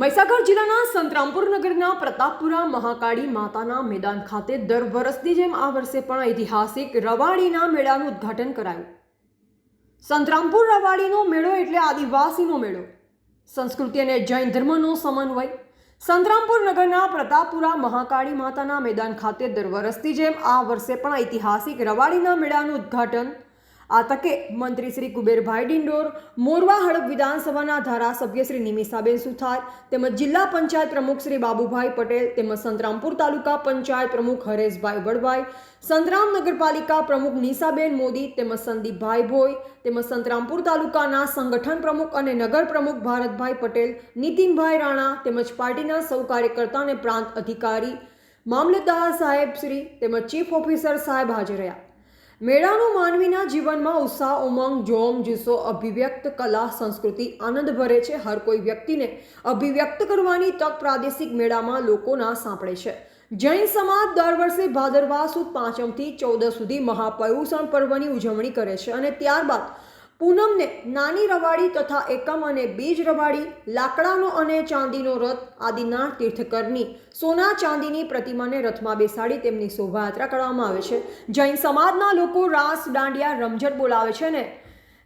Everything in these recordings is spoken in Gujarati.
મહીસાગર જિલ્લાના સંતરામપુર નગરના પ્રતાપપુરા મહાકાળી માતાના મેદાન ખાતે દર વર્ષની જેમ આ વર્ષે પણ ઐતિહાસિક રવાડીના મેળાનું ઉદ્ઘાટન કરાયું. સંતરામપુર રવાડીનો મેળો એટલે આદિવાસીનો મેળો. સંસ્કૃતિ અને જૈન ધર્મનો સમન્વય. સંતરામપુર નગરના પ્રતાપપુરા મહાકાળી માતાના મેદાન ખાતે દર વર્ષની જેમ આ વર્ષે પણ ઐતિહાસિક રવાડીના મેળાનું ઉદ્ઘાટન આ તકે મંત્રી શ્રી કુબેરભાઈ ડિંડોર, મોરવા હડપ વિધાનસભાના ધારાસભ્ય શ્રી નિમિષાબેન સુથાર તેમજ જિલ્લા પંચાયત પ્રમુખ શ્રી બાબુભાઈ પટેલ તેમજ સંતરામપુર તાલુકા પંચાયત પ્રમુખ હરેશભાઈ વડભાઈ સંતરામ નગરપાલિકા પ્રમુખ નિશાબેન મોદી તેમજ સંદીપભાઈ ભોઈ તેમજ સંતરામપુર તાલુકાના સંગઠન પ્રમુખ અને નગર પ્રમુખ ભારતભાઈ પટેલ, નીતિનભાઈ રાણા તેમજ પાર્ટીના સૌ કાર્યકર્તા અને પ્રાંત અધિકારી, મામલતદાર સાહેબ શ્રી તેમજ ચીફ ઓફિસર સાહેબ હાજર રહ્યા. મેળાનું માનવીના જીવનમાં ઉત્સાહ, ઉમંગ, જોમ, જુસ્સો, અભિવ્યક્ત કલા, સંસ્કૃતિ આનંદ ભરે છે. હર કોઈ વ્યક્તિને અભિવ્યક્ત કરવાની તક પ્રાદેશિક મેળામાં લોકોના સાંપડે છે. જૈન સમાજ દર વર્ષે ભાદરવા સુદ પાંચમથી ચૌદ સુધી મહાપર્યુષણ પર્વની ઉજવણી કરે છે અને ત્યારબાદ પૂનમને નાની રવાડી તથા એકમ અને બીજ રવાડી, લાકડાનો અને ચાંદીનો રથ આદિના તીર્થકરની સોના ચાંદીની પ્રતિમાને રથમાં બેસાડી તેમની શોભાયાત્રા કરવામાં આવે છે. જૈન સમાજના લોકો રાસ, દાંડિયા, રમઝટ બોલાવે છે ને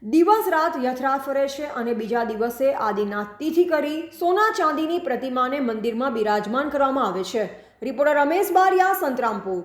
દિવસ રાત યથરા ફરે છે અને બીજા દિવસે આદિનાથ તિથિ કરી સોના ચાંદીની પ્રતિમાને મંદિરમાં બિરાજમાન કરવામાં આવે છે. રિપોર્ટર રમેશ બારિયા, સંતરામપુર.